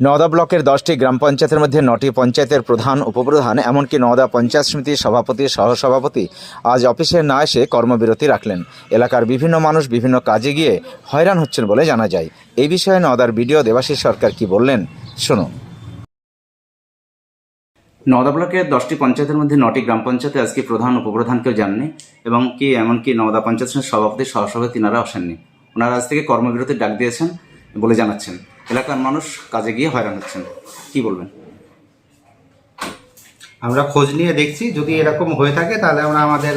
নওদা ব্লকের দশটি গ্রাম পঞ্চায়েতের মধ্যে নটি পঞ্চায়েতের প্রধান উপপ্রধান, এমনকি নওদা পঞ্চায়েত সমিতির সভাপতি, সহসভাপতি আজ অফিসে না এসে কর্মবিরতি রাখলেন। এলাকার বিভিন্ন মানুষ বিভিন্ন কাজে গিয়ে হয়রান হচ্ছেন বলে জানা যায়। এই বিষয়ে নওদার বিডিও দেবাশিস সরকার কি বললেন, শুনুন। নওদা ব্লকের দশটি পঞ্চায়েতের মধ্যে নটি গ্রাম পঞ্চায়েতে আজকে প্রধান উপপ্রধান কেউ যাননি, এবং কি এমনকি নওদা পঞ্চায়েত সভাপতি, সহসভাপতি তিনারা আসেননি। ওনারা আজ থেকে কর্মবিরতির ডাক দিয়েছেন বলে জানাচ্ছেন। এলাকার মানুষ কাজে গিয়ে হয়রান হচ্ছেন। কি বলবেন? আমরা খোঁজ নিয়ে দেখছি যদি এরকম হয়ে থাকে তাহলে আমরা আমাদের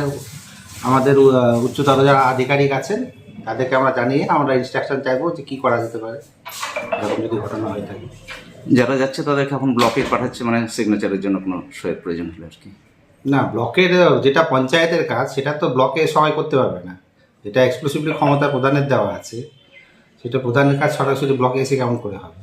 আমাদের উচ্চতর যারা আধিকারিক আছেন তাদেরকে আমরা জানিয়ে আমরা ইনস্ট্রাকশন চাইব যে কী করা যেতে পারে এরকম যদি ঘটনা হয়ে থাকে। যারা যাচ্ছে তাদেরকে এখন ব্লকে পাঠাচ্ছে মানে সিগনেচারের জন্য কোনো সইয়ের প্রয়োজন হলে আর কি? না ব্লকের যেটা পঞ্চায়েতের কাজ সেটা তো ব্লকে সবাই করতে পারবে না। এটা এক্সক্লুসিভলি ক্ষমতা প্রদানের দেওয়া আছে। সেটা প্রধানের কাজ সরাসরি ব্লকে এসে কেমন করে হবে?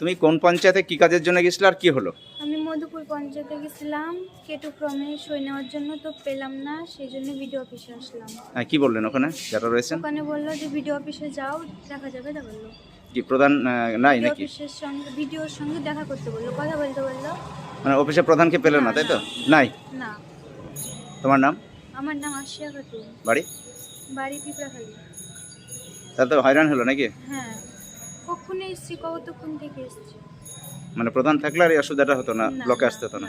তুমি কোন পঞ্চায়েতে কি কাজের জন্য গেছিলে আর কি হলো? আমি মধুপুর পঞ্চায়েতে গেছিলাম কেটু ক্রমে সই নেওয়ার জন্য তো পেলাম না সেই জন্য বিডিও অফিসে আসলাম। হ্যাঁ কি বললেন ওখানে? যারা রয়েছেন? ওখানে বলল যে বিডিও অফিসে যাও দেখা যাবে তা বলল। কি প্রধান নাই নাকি? অফিসের সঙ্গে বিডিওর সঙ্গে দেখা করতে বলল কথা বলতে বলল। মানে অফিসে প্রধানকে পেলে না তাই তো? নাই? না। তোমার নাম? আমার নাম আশিয়া খাতুন। বাড়ি? বাড়ি পিঁপড়াখালি। তাহলে তো হয়রান হলো নাকি? হ্যাঁ। কখন এসছি কতক্ষণ থেকে এসছি। মানে প্রধান থাকলে আর এই অসুবিধাটা হতো না না, ব্লকে আসতে হতো না।